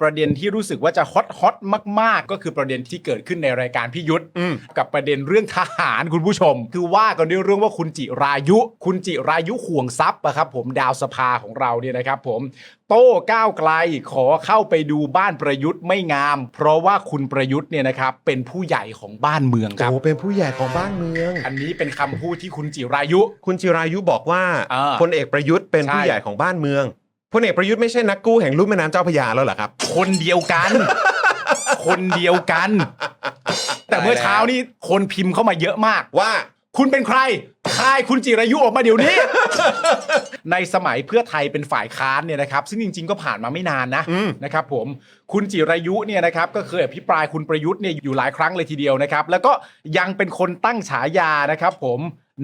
ประเด็นที่รู้สึกว่าจะฮอตฮอตมาก ๆ ก็คือประเด็นที่เกิดขึ้นในรายการพี่ยุทธอืมกับประเด็นเรื่องทหารคุณผู้ชม คือว่ากันด้วยเรื่องว่าคุณจิรายุ คุณจิรายุห่วงทรัพย์อะครับผมดาวสภาของเราเนี่ยนะครับผมโต้ก้าวไกลขอเข้าไปดูบ้านประยุทธ์ไม่งาม เพราะว่าคุณประยุทธ์เนี่ยนะครับเป็นผู้ใหญ่ของบ้านเมืองครับโอ้เป็นผู้ใหญ่ของบ้านเมือง อันนี้เป็นคำพูดที่คุณจิรายุ คุณจิรายุบอกว่าอ่าพลเอกประยุทธ์เป็นใช่ผู้ใหญ่ของบ้านเมือง พลเอกประยุทธ์ไม่ใช่นักกู้แห่งลุ่มแม่น้ำเจ้าพระยาแล้วเหรอครับ คนเดียวกัน คนเดียวกัน แต่เมื่อเช้านี้คนพิมพ์เข้ามาเยอะมาก ว่าคุณเป็นใครคายคุณจิรายุออกมาเดี๋ยวนี้ ในสมัยเพื่อไทยเป็นฝ่ายค้านเนี่ยนะครับ ซึ่งจริง ๆ ก็ผ่านมาไม่นานนะอืมนะครับ ผมคุณจิรายุเนี่ยนะครับก็เคยอภิปรายคุณประยุทธ์เนี่ยอยู่หลายครั้งเลยทีเดียวนะครับ แล้วก็ยังเป็นคนตั้งฉายานะครับ ผม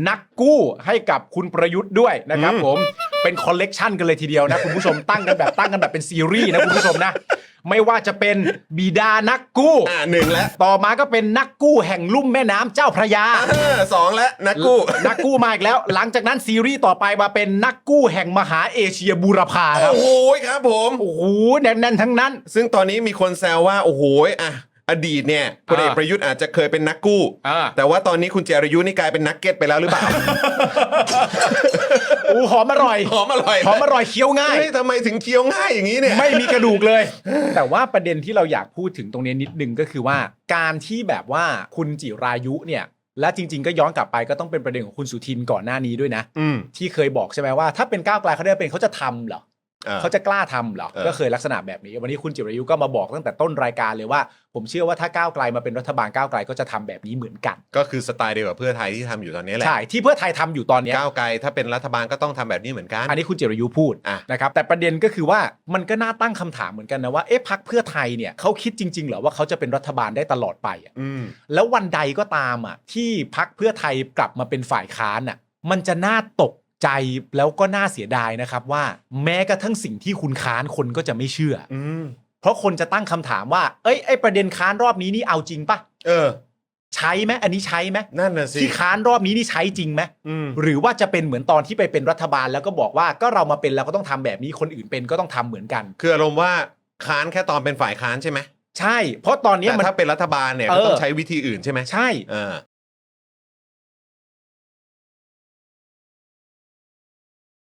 นักกู้ให้กับคุณประยุทธ์ด้วยนะครับ ผม เป็นคอลเลกชันกันเลยทีเดียวนะคุณผู้ชมตั้งกันแบบตั้งกันแบบเป็นซีรีส์นะคุณผู้ชมนะ ไม่ว่าจะเป็นบิดานักกู้อ่าหนึ่งแล้วต่อมาก็เป็นนักกู้แห่งลุ่มแม่น้ำเจ้าพระยา อ่าสองแล้วนักกู้ นักกู้มาอีกแล้ว หลังจากนั้นซีรีส์ต่อไปมาเป็นนักกู้แห่งมหาเอเชียบูรพาครับโอ้โหครับผม โอ้โหแน่นๆทั้งนั้น ซึ่งตอนนี้มีคนแซวว่า โอ้โหอะ อดีตเนี่ยพลเอกอ่าประยุทธ์อาจจะเคยเป็นนักกู้ อ่า แต่ว่าตอนนี้คุณเจรยุนี่กลายเป็นนักเก็ตไปแล้วหรือเปล่าโอ้หอมอร่อยหอมอร่อยหอมอร่อยเคี้ยวง่าย เฮ้ยทำไมถึงเคี้ยวง่ายอย่างนี้เนี่ย ไม่มีกระดูกเลย แต่ว่าประเด็นที่เราอยากพูดถึงตรงนี้นิดนึงก็คือว่า การที่แบบว่าคุณจิรายุเนี่ย และจริง ๆ ก็ย้อนกลับไปก็ต้องเป็นประเด็นของคุณสุทินก่อนหน้านี้ด้วยนะ อืม ที่เคยบอกใช่ไหมว่าถ้าเป็นก้าวไกลเขาได้เป็นเขาจะทำเหรออ่า เขาจะกล้าทำเหรอเออก็เคยลักษณะแบบนี้ วันนี้คุณจิรายุก็มาบอกตั้งแต่ต้นรายการเลยว่า ผมเชื่อว่าถ้าก้าวไกลมาเป็นรัฐบาลก้าวไกลก็จะทำแบบนี้เหมือนกัน ก็คือสไตล์เดียวกับเพื่อไทยที่ทำอยู่ตอนนี้แหละ ใช่ ที่เพื่อไทยทำอยู่ตอนเนี้ยก้าวไกลถ้าเป็นรัฐบาลก็ต้องทำแบบนี้เหมือนกัน อันนี้คุณจิรายุพูดอะนะครับ แต่ประเด็นก็คือว่ามันก็น่าตั้งคำถามเหมือนกันนะว่าเอ๊ะพักเพื่อไทยเนี่ยเขาคิดจริงๆเหรอว่าเขาจะเป็นรัฐบาลได้ตลอดไปอะอืมแล้ววันใดก็ตามอะที่พักเพื่อไทยกลับมาเป็นฝ่ายค้านอะมันจะน่าตก ใจแล้วก็น่าเสียดายนะครับว่า แม้กระทั่งสิ่งที่คุณค้านคนก็จะไม่เชื่ออืมเพราะคนจะตั้งคำถามว่า เอ้ยไอ้ประเด็นค้านรอบนี้นี่เอาจริงปะเออ ใช้ไหมอันนี้ใช้ไหมนั่นน่ะสิที่ค้านรอบนี้นี่ใช้จริงไหมอืมหรือว่าจะเป็นเหมือนตอนที่ไปเป็นรัฐบาลแล้วก็บอกว่าก็เรามาเป็นแล้วก็ต้องทำแบบนี้คนอื่นเป็นก็ต้องทำเหมือนกัน คืออารมณ์ว่าค้านแค่ตอนเป็นฝ่ายค้านใช่ไหมใช่ เพราะตอนนี้แต่มัน ถ้าเป็นรัฐบาลเนี่ยเออก็ต้องใช้วิธีอื่นใช่ไหมใช่ เออ